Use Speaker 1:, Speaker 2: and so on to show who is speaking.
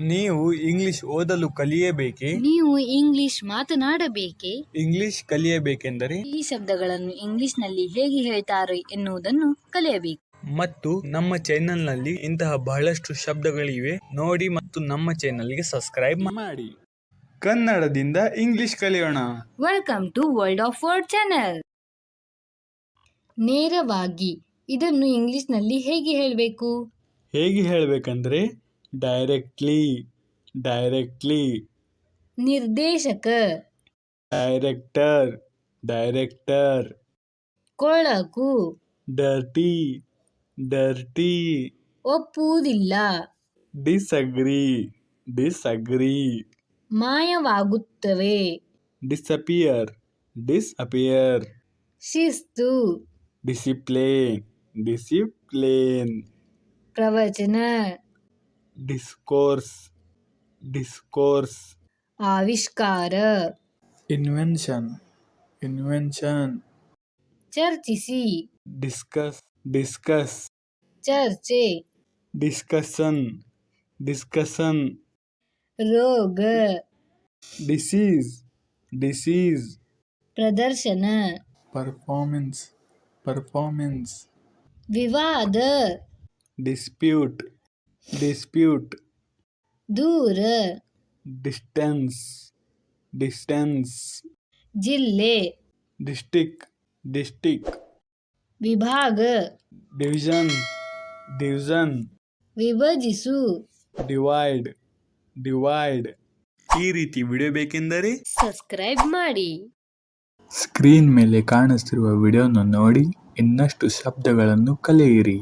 Speaker 1: ನೀವು ಇಂಗ್ಲಿಷ್ ಓದಲು ಕಲಿಯಬೇಕೇ?
Speaker 2: ನೀವು ಇಂಗ್ಲಿಷ್ ಮಾತನಾಡಬೇಕೆ?
Speaker 1: ಇಂಗ್ಲಿಷ್ ಕಲಿಯಬೇಕೆಂದರೆ?
Speaker 2: ಈ ಶಬ್ದಗಳನ್ನು ಇಂಗ್ಲಿಷ್ನಲ್ಲಿ ಹೇಗೆ ಹೇಳ್ತಾರೆ ಎನ್ನುವುದನ್ನು ಕಲಿಯಬೇಕು.
Speaker 1: ಮತ್ತು ನಮ್ಮ ಚಾನೆಲ್ನಲ್ಲಿ ಇಂತಹ ಬಹಳಷ್ಟು ಶಬ್ದಗಳಿವೆ. ನೋಡಿ ಮತ್ತು ನಮ್ಮ ಚಾನೆಲ್ಗೆ ಸಬ್ಸ್ಕ್ರೈಬ್ ಮಾಡಿ. ಕನ್ನಡದಿಂದ ಇಂಗ್ಲಿಷ್ ಕಲಿಯೋಣ.
Speaker 2: Welcome to world of word channel ನೇರವಾಗಿ ಇದನ್ನು ಇಂಗ್ಲಿಷ್ನಲ್ಲಿ ಹೇಗೆ ಹೇಳಬೇಕು?
Speaker 1: ಹೇಗೆ ಹೇಳಬೇಕಂದ್ರೆ ಡೈರೆಕ್ಟ್ಲಿ ಡೈರೆಕ್ಟ್ಲಿ
Speaker 2: ನಿರ್ದೇಶಕ.
Speaker 1: ಡೈರೆಕ್ಟರ್ ಡೈರೆಕ್ಟರ್
Speaker 2: ಕೊಳಕು.
Speaker 1: ಡರ್ಟಿ ಡರ್ಟಿ
Speaker 2: ಒಪ್ಪುವುದಿಲ್ಲ.
Speaker 1: ಡಿಸಗ್ರಿ ಡಿಸಗ್ರಿ
Speaker 2: ಮಾಯವಾಗುತ್ತವೆ.
Speaker 1: ಡಿಸಪಿಯರ್ ಡಿಸಪಿಯರ್
Speaker 2: ಶಿಸ್ತು.
Speaker 1: ಡಿಸಿಪ್ಲೇನ್ ಡಿಸಿಪ್ಲೇನ್
Speaker 2: ಪ್ರವಚನ.
Speaker 1: ಡಿಸ್ಕೋರ್ಸ್ ಡಿಸ್ಕೋರ್ಸ್
Speaker 2: ಆವಿಷ್ಕಾರ
Speaker 1: ಇನ್ವೆನ್ಷನ್ ಇನ್ವೆನ್ಷನ್
Speaker 2: ಚರ್ಚಿಸಿ
Speaker 1: ಡಿಸ್ಕಸ್ ಡಿಸ್ಕಸ್
Speaker 2: ಚರ್ಚೆ
Speaker 1: ಡಿಸ್ಕಷನ್ ಡಿಸ್ಕಷನ್
Speaker 2: ರೋಗ
Speaker 1: ಡಿಸೀಸ್ ಡಿಸೀಸ್
Speaker 2: ಪ್ರದರ್ಶನ
Speaker 1: ಪರ್ಫಾರ್ಮೆನ್ಸ್ ಪರ್ಫಾರ್ಮೆನ್ಸ್
Speaker 2: ವಿವಾದ
Speaker 1: ಡಿಸ್ಪ್ಯೂಟ್ ಡಿಸ್ಪ್ಯೂಟ್.
Speaker 2: ದೂರ.
Speaker 1: ಡಿಸ್ಟೆನ್ಸ್. ಡಿಸ್ಟೆನ್ಸ್.
Speaker 2: ಜಿಲ್ಲೆ.
Speaker 1: ಡಿಸ್ಟಿಕ್. ಡಿಸ್ಟಿಕ್.
Speaker 2: ವಿಭಾಗ.
Speaker 1: ಡಿವಿಷನ್. ಡಿವಿಷನ್.
Speaker 2: ವಿಭಜಿಸು.
Speaker 1: ಡಿವೈಡ್. ಡಿವೈಡ್. ಈ ರೀತಿ ವಿಡಿಯೋ ಬೇಕೆಂದರೆ
Speaker 2: ಸಬ್ಸ್ಕ್ರೈಬ್ ಮಾಡಿ.
Speaker 1: ಸ್ಕ್ರೀನ್ ಮೇಲೆ ಕಾಣಿಸ್ತಿರುವ ವಿಡಿಯೋನ ನೋಡಿ ಇನ್ನಷ್ಟು ಶಬ್ದಗಳನ್ನು ಕಲಿಯಿರಿ.